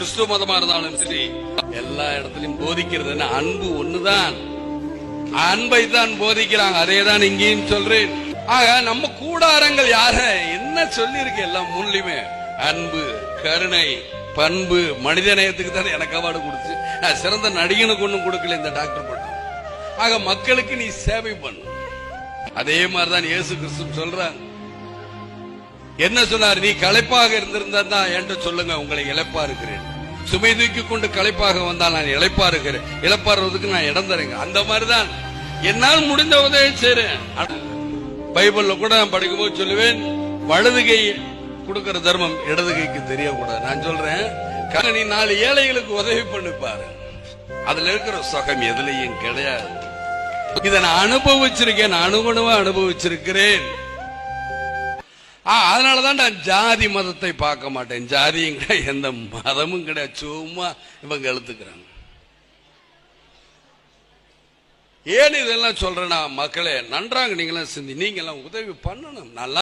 கிறிஸ்துவ மதமா இருந்தாலும் சரி எல்லா இடத்துலயும் போதிக்கிறது அன்பு ஒண்ணுதான். அன்பை தான் போதிக்கிறாங்க. அதே தான் இங்கேயும் சொல்றேன். ஆக நம்ம கூடாரங்கள் யார? என்ன சொல்லியிருக்கு எல்லாம் முன்லயுமே அன்பு கருணை பண்பு மனிதநேயத்துக்கு தான் எனக்கு அவார்டு கொடுத்து நான் சிறந்த நடிகனுக்கு ஒண்ணும் கொடுக்கல இந்த டாக்டர் பட்டம் ஆக மக்களுக்கு நீ சேவை பண்ணு. அதே மாதிரிதான் இயேசு கிறிஸ்து சொல்றாங்க. என்ன சொன்னார்? நீ களைப்பாக இருந்திருந்தா என்று சொல்லுங்க உங்களை இழப்பா இருக்கிறேன். சுமை தூக்கி கொண்டு களைப்பாக வந்தால் நான் இழைப்பா இருக்கிறேன். இழப்பாடுறதுக்கு நான் இடம் தரேங்க. அந்த மாதிரிதான். என்னால் முடிந்த உதவி செய்றேன். பைபிள்ல கூட நான் படிக்கும்போது சொல்லுவேன் வலது கை கொடுக்கிற தர்மம் இடது கைக்கு தெரியக்கூடாது. நான் சொல்றேன் நீ நாலு ஏழைகளுக்கு உதவி பண்ணி பாரு. அதுல இருக்கிற சுகம் எதுலயும் கிடையாது. இதை நான் அனுபவிச்சிருக்கேன் அனுகுணமா அனுபவிச்சிருக்கிறேன். அதனால அதனாலதான் நான் ஜாதி மதத்தை பார்க்க மாட்டேன். ஜாதியும் கிடையாது எந்த மதமும் கிடையாது. சும்மா இவங்க எழுத்துக்கிறாங்க. ஏன் இதெல்லாம் சொல்றேன்னா மக்களே நன்றாங்க நீங்களாம் சிந்தி நீங்க எல்லாம் உதவி பண்ணணும். நல்லா